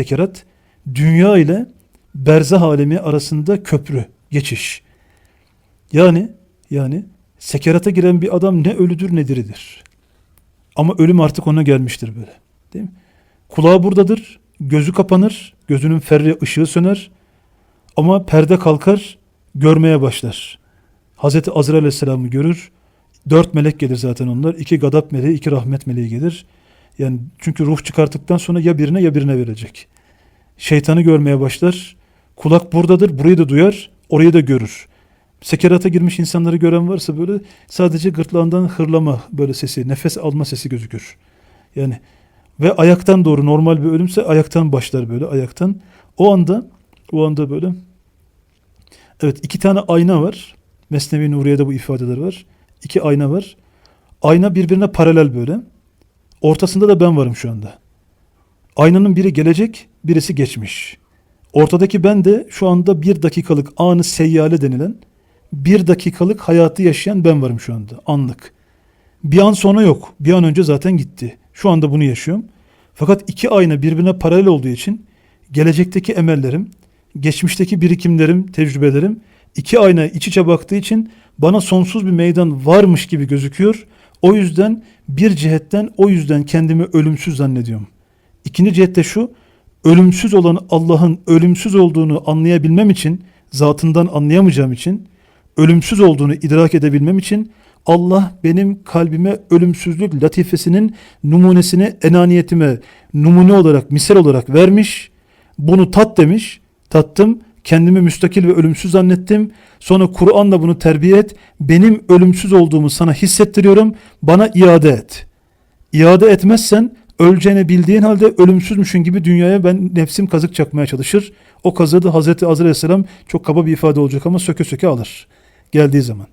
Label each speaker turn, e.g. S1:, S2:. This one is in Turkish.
S1: sekerat dünya ile berzah alemi arasında köprü, geçiş. Yani yani sekerata giren bir adam ne ölüdür ne diridir. Ama ölüm artık ona gelmiştir böyle. Değil mi? Kulağı buradadır, gözü kapanır, gözünün ferri ışığı söner ama perde kalkar, görmeye başlar. Hazreti Azrail Aleyhisselam'ı görür. Dört melek gelir zaten onlar. İki gadap meleği, iki rahmet meleği gelir. Yani çünkü ruh çıkarttıktan sonra ya birine ya birine verecek. Şeytanı görmeye başlar. Kulak buradadır, burayı da duyar, orayı da görür. Sekerata girmiş insanları gören varsa böyle sadece gırtlağından hırlama böyle sesi, nefes alma sesi gözükür. Yani ve ayaktan doğru normal bir ölümse ayaktan başlar böyle ayaktan. O anda o anda böyle evet iki tane ayna var. Mesnevi Nuriye'de bu ifadeler var. İki ayna var. Ayna birbirine paralel böyle. Ortasında da ben varım şu anda. Aynanın biri gelecek, birisi geçmiş. Ortadaki ben de şu anda bir dakikalık anı seyyale denilen bir dakikalık hayatı yaşayan ben varım şu anda. Anlık. Bir an sonra yok. Bir an önce zaten gitti. Şu anda bunu yaşıyorum. Fakat iki ayna birbirine paralel olduğu için gelecekteki emellerim, geçmişteki birikimlerim, tecrübelerim iki ayna iç içe baktığı için bana sonsuz bir meydan varmış gibi gözüküyor. O yüzden bir cihetten o yüzden kendimi ölümsüz zannediyorum. İkinci cihette şu, ölümsüz olan Allah'ın ölümsüz olduğunu anlayabilmem için, zatından anlayamayacağım için, ölümsüz olduğunu idrak edebilmem için Allah benim kalbime ölümsüzlük latifesinin numunesini enaniyetime numune olarak, misal olarak vermiş. Bunu tat demiş. Tattım. Kendimi müstakil ve ölümsüz zannettim. Sonra Kur'an'la bunu terbiye et. Benim ölümsüz olduğumu sana hissettiriyorum. Bana iade et. İade etmezsen öleceğini bildiğin halde ölümsüzmüşün gibi dünyaya ben nefsim kazık çakmaya çalışır. O kazığı da Hazreti Azrail Aleyhisselam çok kaba bir ifade olacak ama söke söke alır. Geldiği zaman.